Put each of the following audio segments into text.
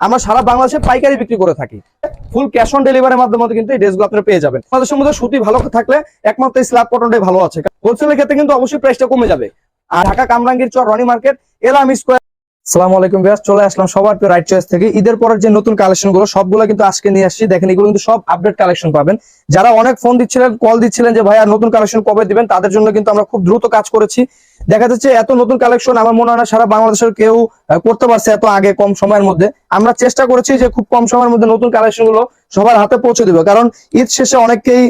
আমরা সারা বাংলাদেশে পাইকারি বিক্রি করে থাকি। ফুল ক্যাশ অন ডেলিভারির মাধ্যমে কিন্তু এই ড্রেসগুলো আপনারা পেয়ে যাবেন। বাংলাদেশের মধ্যে সুতি ভালো থাকলে একমাত্র স্ল্যাব কটনটাই ভালো আছে। হোলসেলের ক্ষেত্রে কিন্তু অবশ্যই প্রাইসটা কমে যাবে। আর ঢাকা কামরাঙ্গীর চর রনি মার্কেট, এলাম স্কোয়ার সালাম আলাইকুম বিয়াস চলে আসলাম সবার রাইট চয়েস থেকে। ঈদের পরের যে নতুন কালেকশনগুলো, সবগুলো কিন্তু আজকে নিয়ে আসছি। দেখেন, এগুলো কিন্তু সব আপডেট কালেকশন পাবেন। যারা অনেক ফোন দিচ্ছিলেন কল দিচ্ছিলেন যে, ভাই, আর নতুন কালেকশন কবে দিবেন? তাদের জন্য কিন্তু আমরা খুব দ্রুত কাজ করেছি। দেখা যাচ্ছে এত নতুন কালেকশন আমার মনে হয় না সারা বাংলাদেশের কেউ করতে পারছে এত আগে কম সময়ের মধ্যে। আমরা চেষ্টা করেছি যে খুব কম সময়ের মধ্যে নতুন কালেকশনগুলো সবার হাতে পৌঁছে দিবে। কারণ ঈদ শেষে অনেকেই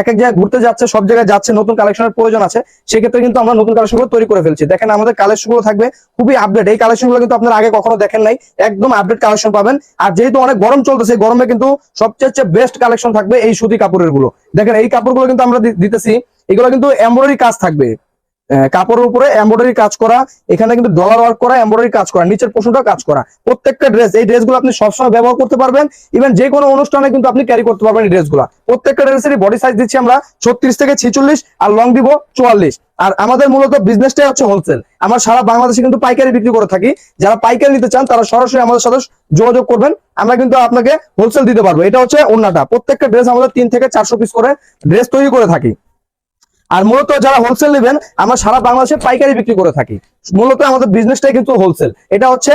এক এক জায়গায় ঘুরতে যাচ্ছে, সব জায়গায় যাচ্ছে, নতুন কালেকশনের প্রয়োজন আছে। সেক্ষেত্রে কিন্তু আমরা নতুন কালেকশনগুলো তৈরি করে ফেলছি। দেখেন আমাদের কালেকশনগুলো থাকবে খুবই আপডেট এই কালেকশনগুলো কিন্তু আপনারা আগে কখনো দেখেন নাই। একদম আপডেট কালেকশন পাবেন। আর যেহেতু অনেক গরম চলতেছে গরমে কিন্তু সবচেয়ে বেস্ট কালেকশন থাকবে এই সুতি কাপড়েরগুলো। দেখেন এই কাপড়গুলো কিন্তু আমরা দিতেছি। এগুলো কিন্তু এমব্রয়ডারি কাজ থাকবে। কাপড়ের উপরে এমব্রয়ডারি কাজ করা, এখানে কিন্তু ডলার ওয়ার্ক করা এমব্রয়ডারি কাজ করা, নিচের পোষণটা কাজ করা। প্রত্যেকটা ড্রেস এই ড্রেসগুলো আপনি সবসময় ব্যবহার করতে পারবেন ইভেন যে কোনো অনুষ্ঠানে কিন্তু আপনি ক্যারি করতে পারবেন এই ড্রেসগুলো প্রত্যেকটা ড্রেসেরই বডি সাইজ দিচ্ছি আমরা ছত্রিশ থেকে ছিচল্লিশ আর লং দিব চুয়াল্লিশ। আর আমাদের মূলত বিজনেসটাই হচ্ছে হোলসেল আমরা সারা বাংলাদেশে কিন্তু পাইকারি বিক্রি করে থাকি। যারা পাইকারি নিতে চান, তারা সরাসরি আমাদের সাথে যোগাযোগ করবেন। আমরা কিন্তু আপনাকে হোলসেল দিতে পারব। এটা হচ্ছে অন্যটা প্রত্যেকটা ড্রেস আমাদের তিন থেকে চারশো পিস করে ড্রেস তৈরি করে থাকি। আর মূলত যারা হোলসেল নেবেন, আমরা সারা বাংলাদেশে পাইকারি বিক্রি করে থাকি। মূলত আমাদের বিজনেসটাই কিন্তু হোলসেল এটা হচ্ছে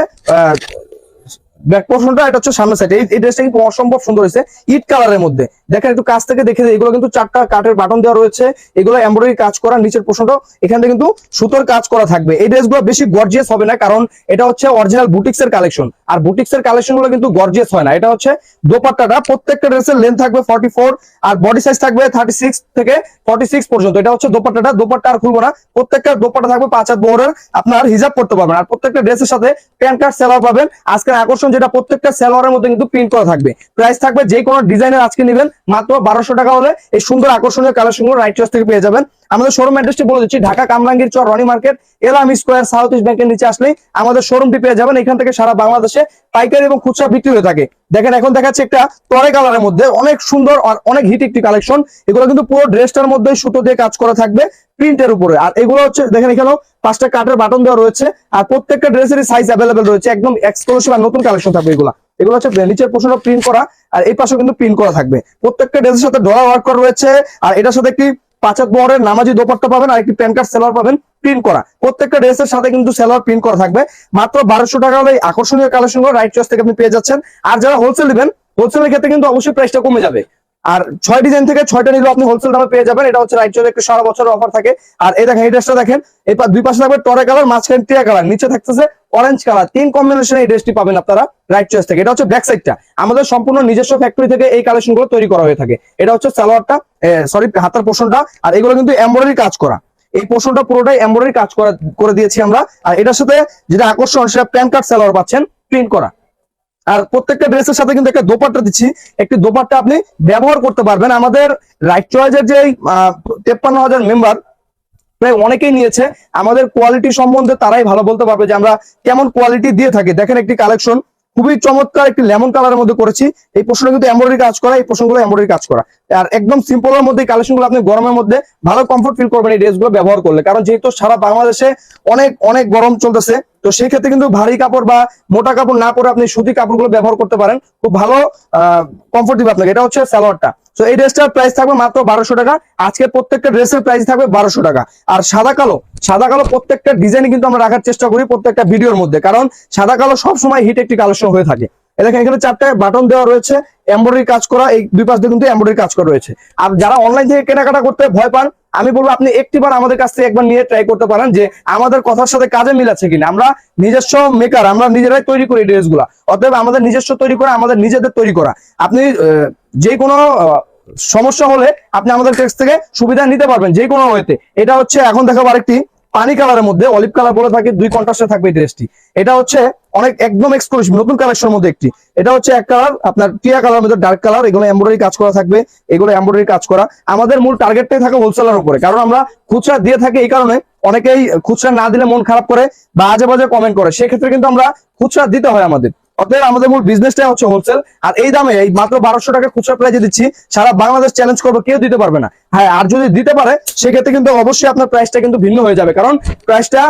ব্যাক পোর্শনটা এটা হচ্ছে সামনের সাইড এই ড্রেসটা কিন্তু অসম্ভব সুন্দর হয়েছে। ইট কালারের মধ্যে। দেখেন একটু কাছ থেকে দেখে এগুলো কিন্তু চারটা কাঠের বাটন দেওয়া রয়েছে। এগুলো এমব্রয়ডারি কাজ করা নিচের কিন্তু সুতোর কাজ করা থাকবে। এই ড্রেসগুলো বেশি গর্জিয়াস হবে না, কারণ এটা হচ্ছে অরিজিনাল কালেকশন আর কিন্তু গর্জিয়াস হয় না। এটা হচ্ছে দোপাট্টাটা। প্রত্যেকটা ড্রেসের লেন্থ থাকবে ফর্টি ফোর আর বডি সাইজ থাকবে থার্টি সিক্স থেকে ফর্টি সিক্স পর্যন্ত। এটা হচ্ছে দোপাট্টাটা। দোপাট্টা আর খুলবো না। প্রত্যেকটা দোপাট্টা থাকবে পাঁচ হাত বহরের। আপনার হিজাব করতে পারবেন। আর প্রত্যেকটা ড্রেসের সাথে প্যান কার্ড সেলার পাবেন। আজকের আকর্ষণ যেটা প্রত্যেকটা সেলোয়ারের মধ্যে কিন্তু প্রিন্ট করা থাকবে। প্রাইস থাকবে যে কোনো ডিজাইনের আজকে নেবেন, মাত্র বারোশো টাকা হলে এই সুন্দর আকর্ষণীয় কালেকশনগুলো রাইট চয়েস থেকে পেয়ে যাবেন। আমাদের শোরুম অ্যাড্রেসটি বলে দিচ্ছি, Dhaka Kamrangir Char, Roni market Elham square South East ব্যাংকের নিচে আসলেই আমাদের শোরুমটি পেয়ে যাবেন। এখান থেকে সারা বাংলাদেশে পাইকারি এবং খুচরা বিক্রি হয়ে থাকে। দেখেন, এখন দেখাচ্ছে একটা তরে কালারের মধ্যে অনেক সুন্দর অনেক হিট একটি কালেকশন এগুলো কিন্তু পুরো ড্রেসটার মধ্যে সুতো দিয়ে কাজ করা থাকবে। প্রিন্টের উপরে। আর এগুলো হচ্ছে, দেখেন এখানেও পাঁচটা কাঠের বাটন দেওয়া রয়েছে, আর প্রত্যেকটা ড্রেসেরই সাইজ অ্যাভেলেবেল রয়েছে, একদম এক্সক্লুসিভ আর নতুন কালেকশন থাকবে এগুলো। এগুলো হচ্ছে নিচের পোর্শনটা প্রিন্ট করা, আর এই পাশে কিন্তু প্রিন্ট করা থাকবে। প্রত্যেকটা ড্রেসের সাথে ডলার ওয়ার্ক করা রয়েছে, আর এটার সাথে একটি পাঁচাত বহরের নামাজি দোপাট্টা পাবেন, আর একটি প্যান কার্ড সেলার পাবেন প্রিন্ট করা। প্রত্যেকটা ড্রেসের সাথে কিন্তু সেলার প্রিন্ট করা থাকবে। মাত্র বারোশো টাকা হলে আকর্ষণীয় কালেকশনগুলো রাইট চয়েস থেকে আপনি পেয়ে যাচ্ছেন। আর যারা হোলসেল নেবেন হোলসেলের ক্ষেত্রে কিন্তু অবশ্যই প্রাইসটা কমে যাবে। আর ছয় ডিজাইন থেকে ছয়টা নিলে আপনি হোলসেল দামে পেয়ে যাবেন। এটা হচ্ছে রাইট একটু সারা বছরের অফার থাকে। আর এই দেখেন, এই ড্রেসটা দেখেন, এই দুই পাশে থাকবে টরে কালার মাঝখানে টিয়া কালার নিচে থাকতেছে অরেঞ্জ কালার তিন কম্বিনেশন এই ড্রেসটি পাবেন আপনারা রাইট চয়েস থেকে। এটা হচ্ছে ব্যাক সাইডটা আমাদের সম্পূর্ণ নিজস্ব ফ্যাক্টরি থেকে এই কালেকশনগুলো তৈরি করা হয়ে থাকে। এটা হচ্ছে সালোয়ারটা সরি হাতার পোষণটা, আর এগুলো কিন্তু এমব্রয়ডারি কাজ করা। এই পোর্শনটা পুরোটাই এমব্রয়ডারি কাজ করা করে দিয়েছি আমরা। আর এটার সাথে যেটা আকর্ষণ, সেটা প্যান কার্ড সালোয়ার পাচ্ছেন প্রিন্ট করা। আর প্রত্যেকটা ড্রেসের সাথে কিন্তু একটা দোপাট্টা দিচ্ছি। একটি দোপাট্টা আপনি ব্যবহার করতে পারবেন। আমাদের রাইট চয়েসের যে তেপ্পান্ন হাজার মেম্বার প্রায় অনেকেই নিয়েছে। আমাদের কোয়ালিটি সম্বন্ধে তারাই ভালো বলতে পারবে যে আমরা কেমন কোয়ালিটি দিয়ে থাকি। দেখেন একটি কালেকশন খুবই চমৎকার একটি লেমন কালারের মধ্যে করেছি। এই পোষণে কিন্তু এমব্রয়ডারি কাজ করা, এই পোষণগুলো এমব্রয়ডারি কাজ করা। আর একদম সিম্পলের মধ্যে কালেকশনগুলো আপনি গরমের মধ্যে ভালো কমফোর্ট ফিল করবেন এই ড্রেসগুলো ব্যবহার করলে। কারণ যেহেতু সারা বাংলাদেশে অনেক অনেক গরম চলতেছে তো সেই ক্ষেত্রে কিন্তু ভারী কাপড় বা মোটা কাপড় না পরে আপনি সুতি কাপড়গুলো ব্যবহার করতে পারেন। খুব ভালো কমফোর্ট দিবে আপনাকে। এটা হচ্ছে সালোয়ারটা। তো এই ড্রেসটার প্রাইস থাকবে মাত্র বারোশো টাকা। আজকে প্রত্যেকটা ড্রেসের প্রাইস থাকবে বারোশো টাকা। আর সাদা কালো সাদা কালো প্রত্যেকটা ডিজাইন কিন্তু আমরা রাখার চেষ্টা করি প্রত্যেকটা ভিডিওর মধ্যে। কারণ সাদা কালো সবসময় হিট একটি কালেকশন হয়ে থাকে। দেখেন, এখানে চারটে বাটন দেওয়া রয়েছে। এমব্রয়ডারি কাজ করা, এই দুই পাশ দিয়ে কিন্তু এমব্রয়ডারি কাজ করা রয়েছে। আর যারা অনলাইন থেকে কেনাকাটা করতে ভয় পান আমি বলব আপনি একটিবার আমাদের কাছ থেকে একবার নিয়ে ট্রাই করতে পারেন যে আমাদের কথার সাথে কাজে মিলাচ্ছে কিনা। আমরা নিজস্ব মেকার আমরা নিজেরাই তৈরি করি ড্রেসগুলা অতএব আমাদের নিজস্ব তৈরি করা, আমাদের নিজেদের তৈরি করা। আপনি যে কোনো সমস্যা হলে আপনি আমাদের কাছ থেকে সুবিধা নিতে পারবেন যে কোনো ওয়েতে। এটা হচ্ছে, এখন দেখাবো আরেকটি, পানি কালারের মধ্যে অলিভ কালার বলে থাকে, দুই কন্ট্রাস্টে থাকবে এই ড্রেসটি এটা হচ্ছে অনেক একদম এক্সক্লুসিভ নতুন কালেকশনের মধ্যে একটি। এটা হচ্ছে এক কালার আপনার টিয়া কালার মধ্যে ডার্ক কালার এগুলো এমব্রয়ডারি কাজ করা থাকবে, এগুলো এমব্রয়ডারি কাজ করা। আমাদের মূল টার্গেটটাই থাকে হোলসেলার উপরে, কারণ আমরা খুচরা দিয়ে থাকি এই কারণে অনেকেই খুচরা না দিলে মন খারাপ করে বা আজে বাজে কমেন্ট করে। সেক্ষেত্রে কিন্তু আমরা খুচরা দিতে হয় আমাদের। অতএব আমাদের মূল বিজনেসটাই হচ্ছে হোলসেল আর এই দামে এই মাত্র বারোশো টাকা খুচরা প্রাইজে দিচ্ছি, সারা বাংলাদেশ চ্যালেঞ্জ করবে, কেউ দিতে পারবে না। হ্যাঁ আর যদি দিতে পারে, সেক্ষেত্রে কিন্তু অবশ্যই আপনার প্রাইসটা কিন্তু ভিন্ন হয়ে যাবে। কারণ প্রাইসটা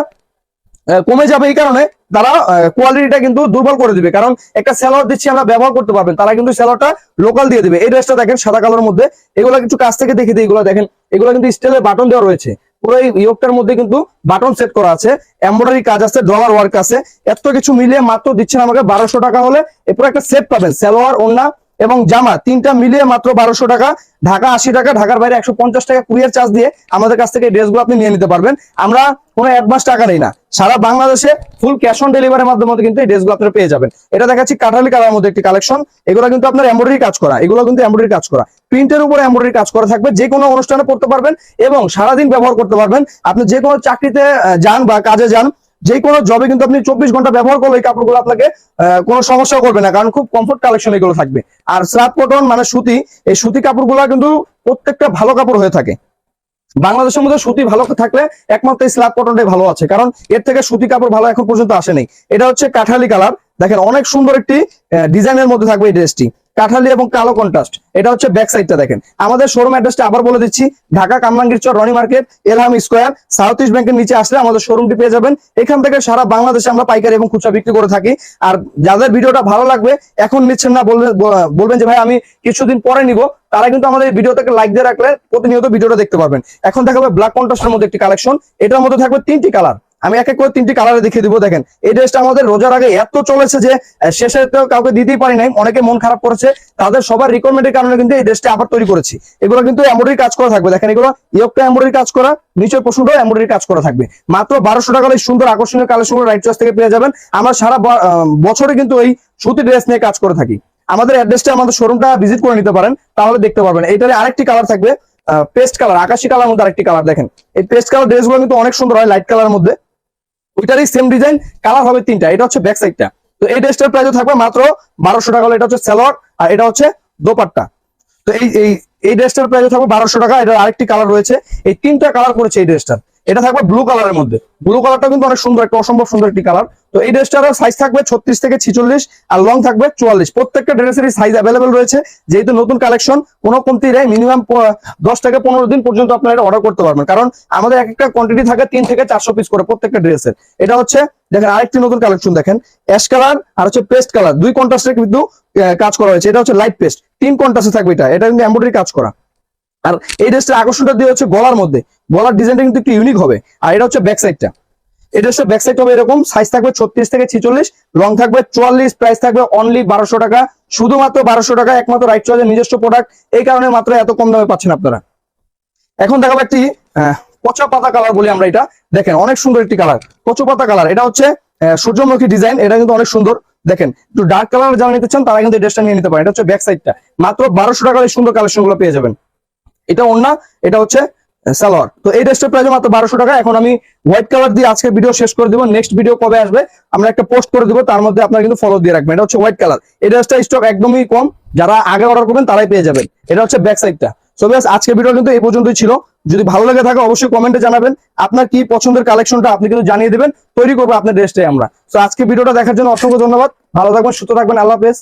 কমে যাবে এই কারণে তারা কোয়ালিটিটা কিন্তু দুর্বল করে দিবে। কারণ একটা স্যালোয়ার দিচ্ছি, আমরা ব্যবহার করতে পারবেন, তারা কিন্তু স্যালোয়ারটা লোকাল দিয়ে দেবে। এই ড্রেসটা দেখেন, সাদা কালোর মধ্যে। এগুলো কিছু কাছ থেকে দেখে দিই, এগুলো দেখেন, এগুলো কিন্তু স্টিলের বাটন দেওয়া রয়েছে। পুরো এই ইয়োকটার মধ্যে কিন্তু বাটন সেট করা আছে। এমব্রয়ডারি কাজ আছে ডলার ওয়ার্ক আছে। এত কিছু মিলিয়ে মাত্র দিচ্ছেন আমাকে বারোশো টাকা হলে। এরপর একটা সেট পাবেন স্যালোয়ার ওন্না এবং জামা তিনটা মিলিয়ে মাত্র বারোশো টাকা, ঢাকা আশি টাকা, ঢাকার বাইরে একশো পঞ্চাশ টাকা কুরিয়ার চার্জ দিয়ে আমাদের কাছ থেকে ড্রেসগুলো আপনি নিয়ে নিতে পারবেন। আমরা কোনো অ্যাডভান্স টাকা নেই না। সারা বাংলাদেশে ফুল ক্যাশ অন ডেলিভারির মাধ্যমে কিন্তু এই ড্রেসগুলো আপনারা পেয়ে যাবেন। এটা দেখাচ্ছি কাঠালি কালার মধ্যে একটি কালেকশন এগুলো কিন্তু আপনার এমব্রয়ডারি কাজ করা। এগুলো কিন্তু এমব্রয়ডারি কাজ করা। প্রিন্টের উপরে এমব্রয়ডারি কাজ করা থাকবে। যে কোনো অনুষ্ঠানে পড়তে পারবেন এবং সারাদিন ব্যবহার করতে পারবেন। আপনি যে কোনো চাকরিতে যান বা কাজে যান যে কোনো জবে কিন্তু আপনি চব্বিশ ঘণ্টা ব্যবহার করলে এই কাপড়গুলো আপনাকে কোনো সমস্যা করবে না, কারণ খুব কমফোর্ট কালেকশন এগুলো থাকবে। আর স্ল্যাব কটন মানে সুতি, এই সুতি কাপড়গুলো কিন্তু প্রত্যেকটা ভালো কাপড় হয়ে থাকে। বাংলাদেশের মধ্যে সুতি ভালো থাকলে একমাত্র এই স্ল্যাব কটনটাই ভালো আছে, কারণ এর থেকে সুতি কাপড় ভালো এখন পর্যন্ত আসেনি এটা হচ্ছে কাঠালি কালার দেখেন অনেক সুন্দর একটি ডিজাইনের মধ্যে থাকবে এই ড্রেসটি কাঠালি এবং কালো কন্ট্রাস্ট এটা হচ্ছে ব্যাক সাইডটা দেখেন। আমাদের শোরুম অ্যাড্রেসটা আবার বলে দিচ্ছি, Dhaka Kamrangir Char Roni market Elham square South East ব্যাংকের নিচে আসলে আমাদের শোরুমটি পেয়ে যাবেন। এখান থেকে সারা বাংলাদেশে আমরা পাইকারি এবং খুচরা বিক্রি করে থাকি। আর যাদের ভিডিওটা ভালো লাগবে, এখন নিচ্ছেন না বলবেন বলবেন যে, ভাই, আমি কিছুদিন পরে নিব। তারা কিন্তু আমাদের ভিডিওটাকে লাইক দিয়ে রাখলে প্রতিনিয়ত ভিডিওটা দেখতে পারবেন। এখন দেখাবে ব্ল্যাক কন্ট্রাস্টের মধ্যে একটি কালেকশন এটার মধ্যে থাকবে তিনটি কালার আমি এক এক করে তিনটি কালারে দেখিয়ে দিব, দেখেন। এই ড্রেসটা আমাদের রোজার আগে এত চলেছে যে শেষে তো কাউকে দিতেই পারি নাই, অনেকে মন খারাপ করেছে। তাদের সবার রিকোয়ারমেন্টের কারণে কিন্তু এই ড্রেসটা আবার তৈরি করেছি। এগুলো কিন্তু এমব্রয়ডারি কাজ করা থাকবে। দেখেন এগুলো ইয়কটা এমব্রয়ডারি কাজ করা, নিচের পশুটাও এমব্রয়ডারি কাজ করা থাকবে। মাত্র বারোশো টাকার এই সুন্দর আকর্ষণীয় কালেকশন রাইট চয়েস থেকে পেয়ে যাবেন। আমরা সারা বছরে কিন্তু এই সুতি ড্রেস নিয়ে কাজ করে থাকি। আমাদের অ্যাড্রেসটা আমাদের শোরুমটা ভিজিট করে নিতে পারেন, তাহলে দেখতে পারবেন। এইটার আরেকটি কালার থাকবে পেস্ট কালার আকাশি কালার মধ্যে আরেকটি কালার দেখেন। এই পেস্ট কালার ড্রেসগুলো কিন্তু অনেক সুন্দর হয় লাইট কালার মধ্যে। ওইটারই সেম ডিজাইন কালার হবে তিনটা। এটা হচ্ছে ব্যাক সাইডটা তো এই ড্রেসটার প্রাইসও থাকবে মাত্র বারোশো টাকা হলো এটা হচ্ছে স্যালোয়ার আর এটা হচ্ছে দোপাট্টা। তো এই এই ড্রেসটার প্রাইসও থাকবে বারোশো টাকা। এটার আরেকটি কালার রয়েছে। এই তিনটা কালার করেছে এই ড্রেসটার এটা থাকবে ব্লু কালারের মধ্যে। ব্লু কালারটা কিন্তু অনেক সুন্দর, একটা অসম্ভব সুন্দর একটি কালার তো এই ড্রেসটার সাইজ থাকবে ছত্রিশ থেকে ছিচল্লিশ আর লং থাকবে চুয়াল্লিশ। প্রত্যেকটা ড্রেসেরই সাইজ অ্যাভেলেবেল রয়েছে। যেহেতু নতুন কালেকশন কোনো কমতি নেই মিনিমাম দশ থেকে পনেরো দিন পর্যন্ত আপনারা এটা অর্ডার করতে পারবেন। কারণ আমাদের এক একটা কোয়ান্টিটি থাকে তিন থেকে চারশো পিস করে প্রত্যেকটা ড্রেসের এটা হচ্ছে, দেখেন আরেকটি নতুন কালেকশন দেখেন। অ্যাশ কালার আর হচ্ছে পেস্ট কালার দুই কন্ট্রাস্টে কিন্তু কাজ করা হয়েছে। এটা হচ্ছে লাইট পেস্ট তিন কন্ট্রাস্টে থাকবে এটা। এটা কিন্তু এমব্রয়ডারি কাজ করা। আর এই ড্রেসটা আকর্ষণটা দিয়ে হচ্ছে গলার মধ্যে। গলার ডিজাইনটা কিন্তু একটু ইউনিক হবে। আর এটা হচ্ছে ব্যাক সাইডটা এই ড্রেসটা ব্যাক সাইড হবে এরকম সাইজ থাকবে ছত্রিশ থেকে ছিচল্লিশ লং থাকবে চুয়াল্লিশ প্রাইস থাকবে অনলি বারোশো টাকা। শুধুমাত্র বারোশো টাকা একমাত্র রাইট চয়েসের নিজস্ব প্রোডাক্ট এই কারণে মাত্র এত কম দামে পাচ্ছেন আপনারা। এখন দেখাবো একটি পচা পাতা কালার বলি আমরা এটা। দেখেন, অনেক সুন্দর একটি কালার কচু পাতা কালার এটা হচ্ছে সূর্যমুখী ডিজাইন এটা কিন্তু অনেক সুন্দর। দেখেন, একটু ডার্ক কালার যারা নিতে চান, তারা কিন্তু ড্রেসটা নিয়ে নিতে পারেন। এটা হচ্ছে ব্যাক সাইডটা মাত্র বারোশো টাকার সুন্দর কালেকশনগুলো পেয়ে যাবেন। এটা অন্য এটা হচ্ছে সালোয়ার। তো এই ড্রেসটার প্রাইস মাত্র বারোশো টাকা। এখন আমি হোয়াইট কালার দিয়ে আজকে ভিডিও শেষ করে দিব। নেক্সট ভিডিও কবে আসবে, আমরা একটা পোস্ট করে দিব। তার মধ্যে আপনারা কিন্তু ফলো দিয়ে রাখবেন। এটা হচ্ছে হোয়াইট কালার এই ড্রেসটা স্টক একদমই কম। যারা আগে অর্ডার করবেন, তারাই পেয়ে যাবেন। এটা হচ্ছে ব্যাক সাইডটা সো ব্যাস, আজকে ভিডিও কিন্তু এই পর্যন্তই ছিল। যদি ভালো লেগে থাকে, অবশ্যই কমেন্টে জানাবেন। আপনার কি পছন্দের কালেকশনটা আপনি কিন্তু জানিয়ে দেবেন। তৈরি করব আপনার ড্রেসটাই আমরা। তো আজকে ভিডিওটা দেখার জন্য অসংখ্য ধন্যবাদ। ভালো থাকবেন, সুস্থ থাকবেন। আল্লাহ হাফেজ।